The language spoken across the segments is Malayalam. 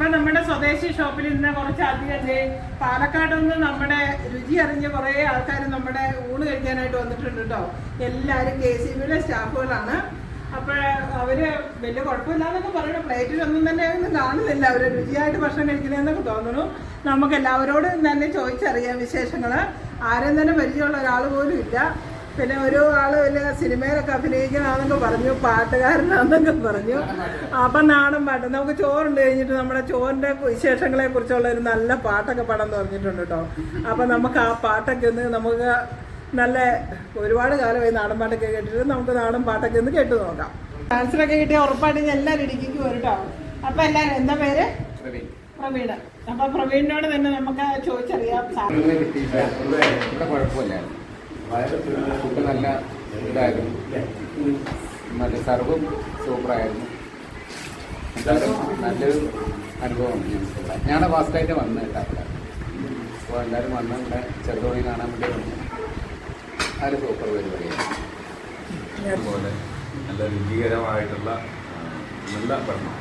അപ്പൊ നമ്മുടെ സ്വദേശി ഷോപ്പിൽ ഇന്ന് കുറച്ച് അധികം ദേ പാലക്കാട് നിന്ന് നമ്മുടെ രുചി അറിഞ്ഞ കുറേ ആൾക്കാർ നമ്മുടെ ഊണ് കഴിക്കാനായിട്ട് വന്നിട്ടുണ്ട് കേട്ടോ എല്ലാവരും കെ സി ബിയിലെ സ്റ്റാഫുകളാണ്. അപ്പോൾ അവർ വലിയ കുഴപ്പമില്ലാന്നൊക്കെ പറയണം. പ്ലേറ്റിലൊന്നും തന്നെ ഒന്നും കാണുന്നില്ല. അവർ രുചിയായിട്ട് ഭക്ഷണം കഴിക്കുന്നതെന്നൊക്കെ തോന്നുന്നു നമുക്ക് എല്ലാവരോടും തന്നെ ചോദിച്ചറിയാം വിശേഷങ്ങൾ ആരും തന്നെ പരിചയമുള്ള ഒരാൾ പോലും ഇല്ല. പിന്നെ ഒരു ആൾ വലിയ സിനിമയിലൊക്കെ അഭിനയിക്കണമെന്നൊക്കെ പറഞ്ഞു പാട്ടുകാരനാണെന്നൊക്കെ പറഞ്ഞു. അപ്പം നാടൻ പാട്ട്. നമുക്ക് ചോറുണ്ട് കഴിഞ്ഞിട്ട് നമ്മുടെ ചോറിന്റെ വിശേഷങ്ങളെ കുറിച്ചുള്ള ഒരു നല്ല പാട്ടൊക്കെ പാടാൻ പറഞ്ഞിട്ടുണ്ട് കേട്ടോ അപ്പം നമുക്ക് ആ പാട്ടൊക്കെ ഒന്ന് നമുക്ക് നല്ല ഒരുപാട് കാലമായി നാടൻ പാട്ടൊക്കെ കേട്ടിട്ട് നമുക്ക് നാടൻ പാട്ടൊക്കെ ഒന്ന് കേട്ട് നോക്കാം. ഡാൻസിലൊക്കെ കിട്ടിയ ഉറപ്പായിട്ട് ഞാൻ എല്ലാവരും ഇടുക്കിക്ക് വരും കേട്ടോ അപ്പം എല്ലാവരും എന്താ പേര്? പ്രവീണ്. അപ്പൊ പ്രവീണിനോട് തന്നെ നമുക്ക് ചോദിച്ചറിയാം. ഫുഡ് നല്ല ഇതായിരുന്നു. മറ്റേ സർവും സൂപ്പറായിരുന്നു. എന്തായാലും നല്ലൊരു അനുഭവമാണ് ഞങ്ങൾക്ക് ഞാൻ ഫാസ്റ്റായിട്ട് വന്ന് കേട്ടോ അപ്പോൾ എല്ലാവരും വന്ന് ഇവിടെ ചെറുതോണി കാണാൻ വേണ്ടി വന്നു. അത് സൂപ്പർ പരിപാടിയാണ് അതുപോലെ നല്ല രുചികരമായിട്ടുള്ള നല്ല ഭക്ഷണം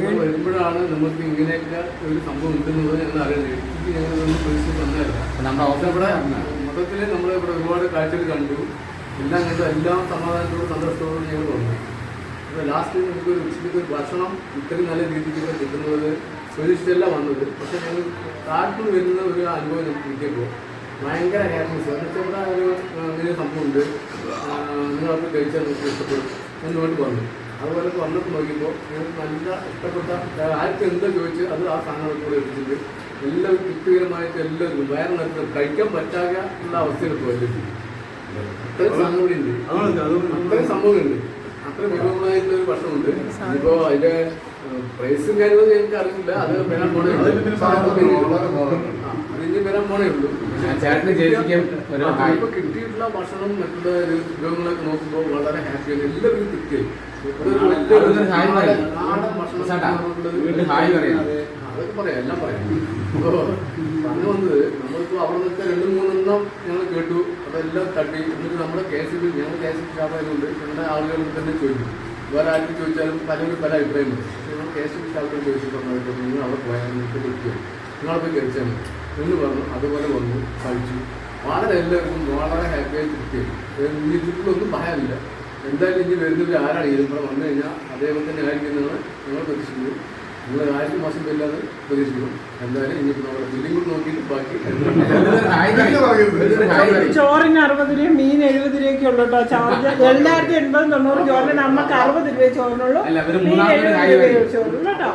അത് വരുമ്പോഴാണ് നമുക്ക് ഇങ്ങനെയൊക്കെ ഒരു സംഭവം ഉണ്ടെന്നത് ഞങ്ങൾ അറിയുന്നത് എനിക്ക് ഞങ്ങളൊന്നും പ്രതീക്ഷിച്ച് തന്നതല്ല നമ്മുടെ ഇവിടെ മൊത്തത്തിൽ നമ്മൾ ഇവിടെ ഒരുപാട് കാഴ്ചകൾ കണ്ടു. എല്ലാം കണ്ടു. എല്ലാം സമാധാനത്തോടും സന്തോഷത്തോടും ഞങ്ങൾ വന്നു അപ്പോൾ ലാസ്റ്റ് നമുക്ക് ഒരു ഉച്ചയ്ക്ക് ഒരു ഭക്ഷണം ഇത്രയും നല്ല രീതിക്ക് ഇവിടെ കിട്ടുന്നത് പ്രതീക്ഷിച്ചല്ല വന്നത്. പക്ഷെ ഞങ്ങൾ കാട്ടിൽ വരുന്ന ഒരു അനുഭവം നമുക്ക് കിട്ടിയപ്പോൾ ഭയങ്കര ഹാപ്പിനെസ് എന്ന് ഇവിടെ ഒരു വലിയ സംഭവം നിങ്ങൾ നിങ്ങളത് കഴിച്ചാൽ നമുക്ക് ഇഷ്ടപ്പെടും. എന്നുകൊണ്ട് വന്നു അതുപോലെ വന്നിട്ട് നോക്കിയപ്പോൾ ഞങ്ങൾക്ക് നല്ല ഇഷ്ടപ്പെട്ട ആർക്ക് എന്താ ചോദിച്ച് അത് ആ സാധനങ്ങൾ കൂടെ എത്തിച്ചിട്ട് എല്ലാം തൃപ്തികരമായിട്ട് എല്ലാം വേറെ നിറച്ച് കഴിക്കാൻ പറ്റാക ഉള്ള അവസ്ഥയിൽ പോയി അത്രയും സാധനം ഉണ്ട് അത്രയും സംഭവമുണ്ട് അത്ര വിഭവമായിട്ടുള്ള ഒരു ഭക്ഷണമുണ്ട്. ഇപ്പോ അതിന്റെ പ്രൈസും കാര്യങ്ങളും എനിക്ക് അറിയില്ല. അത് വരാൻ പോണേ അതിന് വരാൻ പോണേ ഉള്ളൂ. ഇപ്പൊ കിട്ടിയിട്ടുള്ള ഭക്ഷണം മറ്റുള്ള വിഭവങ്ങളൊക്കെ നോക്കുമ്പോൾ വളരെ ഹാപ്പിയാണ് എല്ലാവരും തൃപ്തിയായി. ഹായ് പറയ്. ഹായ് പറയണം. അതൊക്കെ പറയാം എല്ലാം പറയാം. അപ്പോൾ പറഞ്ഞു വന്നത് നമ്മളിപ്പോ അവിടെ നിന്നൊക്കെ രണ്ട് മൂന്നെണ്ണം ഞങ്ങൾ കേട്ടു. അതെല്ലാം തട്ടി. എന്നിട്ട് നമ്മുടെ കെ എസ് ബി ഞങ്ങൾ കെ സ്റ്റാഫായതുകൊണ്ട് ഞങ്ങളുടെ ആളുകൾ തന്നെ ചോദിക്കും. വേറെ ആർക്കും ചോദിച്ചാലും പലരും പല അഭിപ്രായമുണ്ട്. നമ്മൾ കെ എസ് ബി സ്റ്റാഫിനോട് ചോദിച്ചു പറഞ്ഞപ്പോൾ നിങ്ങൾ അവിടെ പോയാൽ നിങ്ങൾക്ക് ലഭിക്കും നിങ്ങളെ പോയി കഴിച്ചാൽ മതി. എന്ന് പറഞ്ഞു അതുപോലെ വന്നു കഴിച്ചു. വളരെ എല്ലാവർക്കും വളരെ ഹാപ്പിയായി തൃപ്തിയായി. ഇതിലൊന്നും ഭയമില്ല എന്തായാലും ഇനി വരുന്നവർ ആരാണ് ഇവിടെ വന്നു കഴിഞ്ഞാൽ അദ്ദേഹം തന്നെ ആയിരിക്കുന്നതാണ് ഞങ്ങൾ പ്രതീക്ഷിക്കുന്നു. നിങ്ങൾ ആയിരം മാസം ഇല്ലാതെ പ്രതീക്ഷിക്കുന്നു. എന്തായാലും ഇനി നമ്മുടെ ബില്ലിംഗ് കൂടി നോക്കിയിട്ട് ബാക്കി ചോറിന് അറുപത് രൂപ മീൻ എഴുപത് രൂപയ്ക്ക് ഉള്ളു കേട്ടോ. ചാർജ് എല്ലായിരത്തി എൺപത് തൊണ്ണൂറ് ചോറിന് നമുക്ക് അറുപത് രൂപ ചോറിനുള്ളൂ. മീൻ എഴുപത് രൂപ ചോറുള്ളൂ കേട്ടോ.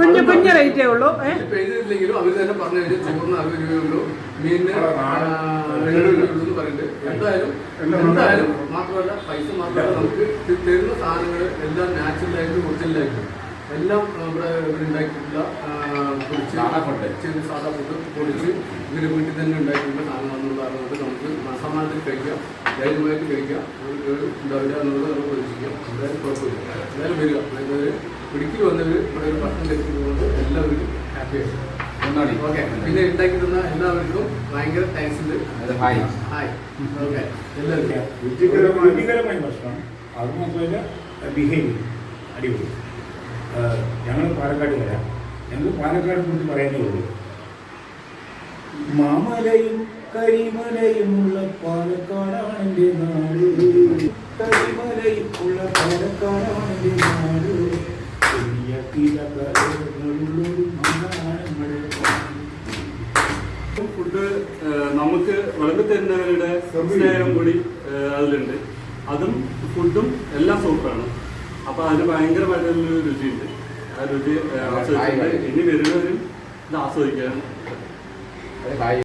കുഞ്ഞു കുഞ്ഞു റേറ്റേ ഉള്ളൂ. ഏഹ് ഇപ്പൊ എഴുതിയില്ലെങ്കിലും അവർ തന്നെ പറഞ്ഞു കഴിഞ്ഞാൽ ചോറിന് അറുപത് രൂപയുള്ളൂ മീനിന് പറയുന്നുണ്ട് എന്തായാലും എന്തായാലും മാത്രമല്ല പൈസ മാത്രമല്ല നമുക്ക് തരുന്ന സാധനങ്ങൾ എല്ലാം നാച്ചുറലായിട്ടും ഒറിജിനലായിട്ടും എല്ലാം ഇവിടെ ഉണ്ടാക്കിയിട്ടുള്ള പൊടിച്ച് സാധാ ഫുഡ്. പൊടിച്ച് ഇവർ വീട്ടിൽ തന്നെ ഉണ്ടാക്കിയിട്ടുള്ള സാധനങ്ങളെന്നുള്ള അതുകൊണ്ട് നമുക്ക് സമാനത്തിൽ കഴിക്കാം ധൈര്യമായിട്ട് കഴിക്കാം. ഒരു കേടും ഉണ്ടാവില്ല എന്നുള്ളത് നമുക്ക് പ്രതീക്ഷിക്കാം. എന്തായാലും കുഴപ്പമില്ല. എന്തായാലും വരിക. അതായത് ഇടുക്കി വന്നവർ ഇവിടെ ഒരു ഭക്ഷണം കഴിക്കുന്നതുകൊണ്ട് എല്ലാവരും ഹാപ്പിയാണ് ഒന്നുകൂടി. ഓക്കെ. പിന്നെ ഉണ്ടാക്കി തന്ന എല്ലാവർക്കും ഭയങ്കര താങ്ക്സ് ഉണ്ട്. ഹായ്. ഹായ്. ഓക്കെ. എല്ലാവർക്കും. രുചികരമായ ഭക്ഷണം. അത് മാത്രമല്ല ബിഹേവിയർ അടിപൊളി. ഞങ്ങൾ പാലക്കാട് വരാം. ഞങ്ങൾ പാലക്കാട് കുറിച്ച് പറയാനേ ഉള്ളൂ. മാമലയും കരിമലയുമുള്ള പാലക്കാടാണ് എന്റെ നാട്. കരിമലയും ഉള്ള പാലക്കാടാണ് എന്റെ നാട് ചെറിയ കിഴകളുള്ളൊരു മണ്ണാണ് നമ്മുടെ നാട്. ഫുഡ് ഏഹ്, നമുക്ക് വിളമ്പി തരുന്നവരുടെ സ്നേഹം കൂടി അതിലുണ്ട്. അതും ഫുഡും എല്ലാം സൂപ്പറാണ്. അപ്പൊ അതിന് ഭയങ്കരമായിട്ടുള്ള രുചിയുണ്ട്. ആ രുചി ആസ്വദിക്കുന്നത് ഇനി വരുന്നവരും ഇത് ആസ്വദിക്കാൻ